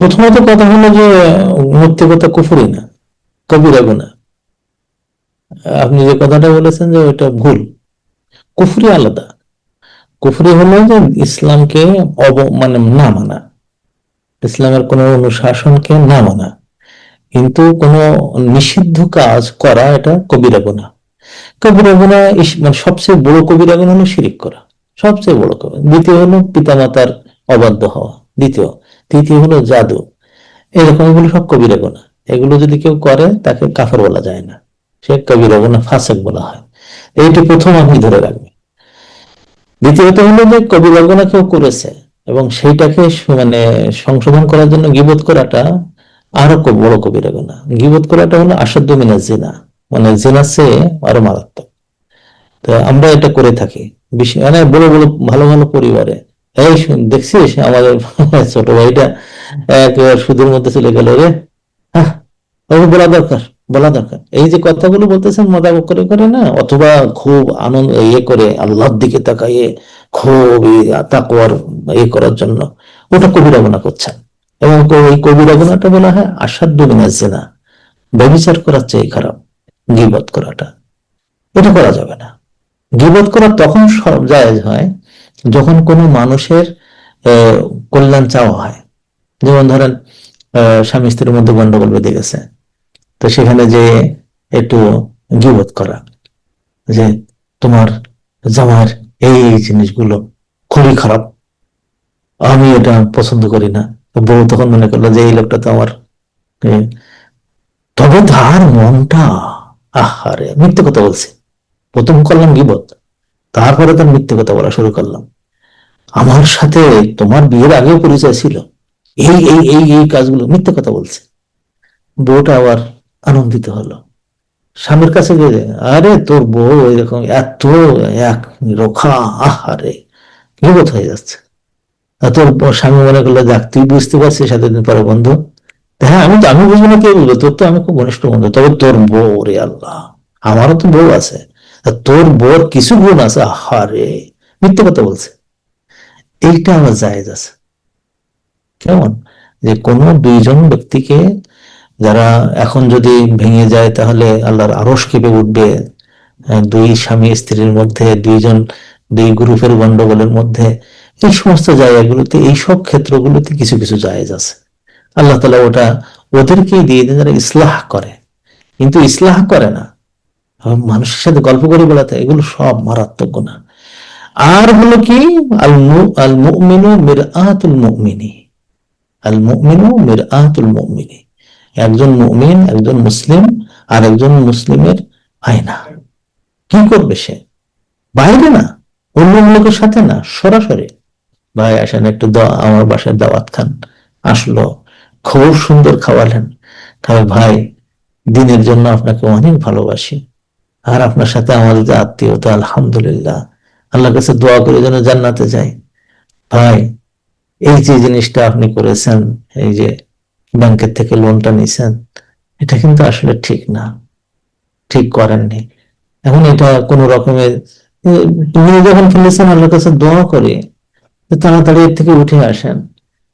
প্রথমত কথা হলো যে মূর্তিকতা কুফুরি না, কবিরা গুণা। আপনি যে কথাটা বলেছেন যে ওটা ভুল, কুফরি আলাদা। কুফরি হলো যে ইসলামকে অব মানে না মানা। ইসলামের কোন অনুশাসনকে না মানা। কিন্তু কোন নিষিদ্ধ কাজ করা এটা কবিরা গুণা। কবিরা গুণা মানে সবচেয়ে বড় কবিরা গুণা হলো শিরিক করা। সবচেয়ে বড় কবিরা। দ্বিতীয় হলো পিতামাতার অবাধ্য হওয়া। দ্বিতীয় তৃতীয় হলো জাদু। এরকম এগুলো সব কবিরা গুণা এগুলো যদি কেউ করে, তাকে কাফর বলা যায় না। সে কবিরা গুণা ফাসেক বলা হয়। এইটি প্রথম আপনি ধরে রাখবেন দ্বিতীয়ত হলো যে কবিরা গুণা কেউ করেছে এবং সেইটাকে মানে সংশোধন করার জন্য গিবোধ করাটা আরও বড় কবিরা গুণা গিবোধ করাটা হলো আসাধ্য মিনা জিনা। মানে জিনা সে আরও মারাত্মক। তো আমরা এটা করে থাকি। মানে বড় বড়, ভালো ভালো পরিবারে এই দেখছিস? আমাদের ছোট ভাইটা একেবারে সুদের মধ্যে চলে গেল রে। হ্যাঁ বলা দরকার বলা দরকার। এই যে কথাগুলো বলতেছেন, মজা করে করে না, অথবা খুব আনন্দ ইয়ে করে আল্লাহর দিকে তাকাইয়ে খুব তাকওয়ার ইয়ে করার জন্য, ওটা কবিরা গুণা করছেন। এবং এই কবিরা গুণাটা বলা হয় আসাধ্য জিনা ব্যবিচার করার চেয়ে খারাপ, গিবত করাটা। এটা করা যাবে না। গিবত করা তখন সব জায়েজ হয় যখন কোনো মানুষের কল্যাণ চাওয়া হয়, যেমন ধরেন স্বামী স্ত্রীর মধ্যে গন্ডগোল বেঁধে গেছে, তো সেখানে যে একটু গিবত করা, যে তোমার জামার এই জিনিসগুলো খুবই খারাপ, আমি এটা পছন্দ করি না বউ তখন মনে করল যে এই লোকটা তো আমার তবে তার মনটা, আহারে, মিথ্যে কথা বলছে, প্রথম করলাম গিবত তারপরে তার মিথ্যে কথা বলা শুরু করলাম। আমার সাথে তোমার বিয়ের আগেও পরিচয় ছিল। এই এই এই এই কাজগুলো মিথ্যে কথা বলছে। বউটা আবার আনন্দিত হলো। স্বামীর কাছে গেলে আরে তোর বউ এরকম এত এক রোখা, আহারে বিপদ হয়ে যাচ্ছে। তোর স্বামী মনে করল যাক তুই বুঝতে পারছিস এতদিন পরে বন্ধু। হ্যাঁ আমি আমি বুঝব না কে বুঝব তোর তো আমি খুব ঘনিষ্ঠ বন্ধু। তবে তোর বউ রে আল্লাহ। আমারও তো বউ আছে। তোর বউর কিছু গুণ আছে? আহারে, মিথ্যে কথা বলছে। এইটা আমার জায়েজ আছে। কেমন? যে কোনো দুইজন ব্যক্তিকে যারা এখন যদি ভেঙে যায়, তাহলে আল্লাহর আরস কেঁপে উঠবে। দুই স্বামী স্ত্রীর মধ্যে, দুইজন, দুই গ্রুপের গন্ডগোলের মধ্যে। এই সমস্ত জায়গাগুলোতে, এই সব ক্ষেত্রগুলোতে কিছু কিছু জায়েজ আছে। আল্লাহ তালা ওটা ওদেরকেই দিয়ে দেন, যারা ইসলাহ করে। কিন্তু ইসলাহ করে না। মানুষের সাথে গল্প করে বেড়াতে এগুলো সব মারাত্মক গুণা আর হলো কি? আল আল মুমিনু মিরআতুল মুমিনী। আল মুমিনু মিরআতুল মুমিনী। একজন মুমিন, একজন মুসলিম, আর একজন মুসলিমের আয়না। কি করবে সে? বাইরে না, অন্য লোকের সাথে না, সরাসরি। ভাই, আসেন একটু আমার বাসায় দাওয়াত খান। আসলো, খুব সুন্দর খাওয়ালেন। তবে ভাই, দিনের জন্য আপনাকে অনেক ভালোবাসি। আর আপনার সাথে আমাদের যে আত্মীয়তা আলহামদুলিল্লাহ। আল্লাহর কাছে দোয়া করে যেন জান্নাতে যাই। ভাই, এই যে জিনিসটা আপনি করেছেন, এই যে ব্যাংকের থেকে লোনটা নিছেন, এটা কিন্তু আসলে ঠিক না। ঠিক করেননি। এখন এটা কোন রকমের তুমি যখন ফেলেছেন আল্লাহর কাছে দোয়া করে তাড়াতাড়ি এর থেকে উঠে আসেন।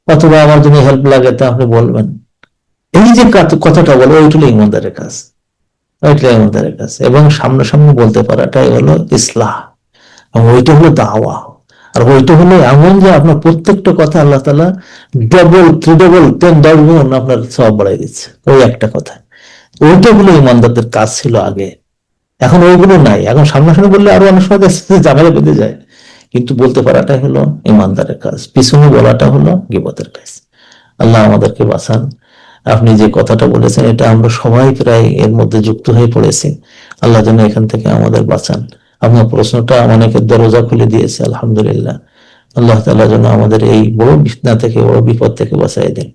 অথবা আমার যদি হেল্প লাগে তা আপনি বলবেন। এই যে কথাটা বলে ওইটা হলো ইমানদারের কাজ। ওইটা ইমানদারের কাজ এবং সামনাসামনি বলতে পারাটাই হলো ইসলাহ। এবং ওইটা হলো দাওয়া। আর ওইটা হলো এমন যে আপনার প্রত্যেকটা কথা আল্লাহ তালা ডবল ত্রিডবল টেন দশ গুণ আপনার সব বাড়াই দিচ্ছে। ওই একটা কথা। ওইটা হলো ইমানদারদের কাজ ছিল আগে। এখন ওইগুলো নাই। এখন সামনাসামনি বললে আরও অনেক সময় যাচ্ছে বেঁধে যায়। কিন্তু বলতে পারাটাই হলো ইমানদারের কাজ। পিছনে বলাটা হলো গিবতের কাজ। আল্লাহ আমাদেরকে বাঁচান। আপনি যে কথাটা বলেছেন, এটা আমরা সবাই প্রায় এর মধ্যে যুক্ত হয়ে পড়েছি। আল্লাহ যেন এখান থেকে আমাদের বাঁচান। আপনার প্রশ্নটা অনেকের দরজা খুলে দিয়েছে, আলহামদুলিল্লাহ। আল্লাহ তালা যেন আমাদের এই বড় বিপনা থেকে, বড় বিপদ থেকে বাঁচাই দেন।